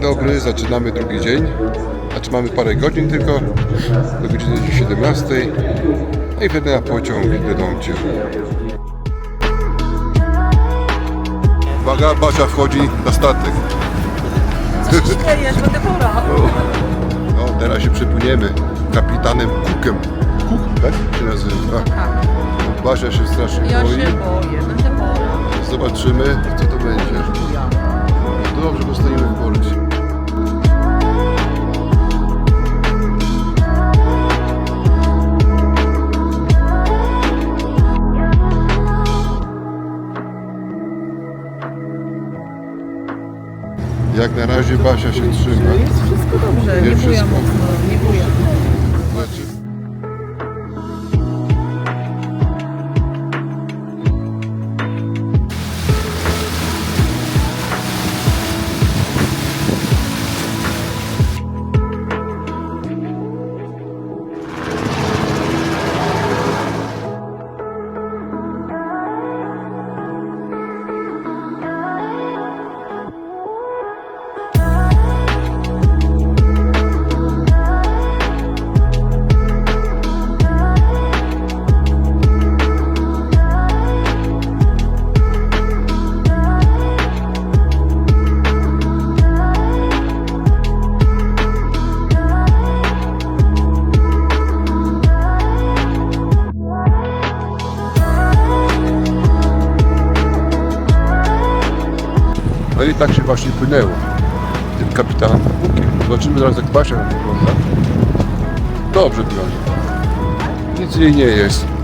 dobry, zaczynamy drugi dzień. Znaczy mamy parę godzin tylko, do godziny 17. No i wtedy na pociąg do Domcie. Uwaga, Basia wchodzi na statek. Śmiejesz, będę chora. No, teraz się przepłyniemy kapitanem Cookiem. Cook, tak się nazywa. Tak, Basia się strasznie ja boi. się boję, będę. Zobaczymy, co to będzie. No dobrze, bo Jak na razie Basia się trzyma. Jest wszystko dobrze, nie wszystko. No i tak się właśnie płynęło. Tym kapitanem Cookiem. Zobaczymy zaraz jak Basia wygląda. Dobrze wygląda. Nic jej nie jest.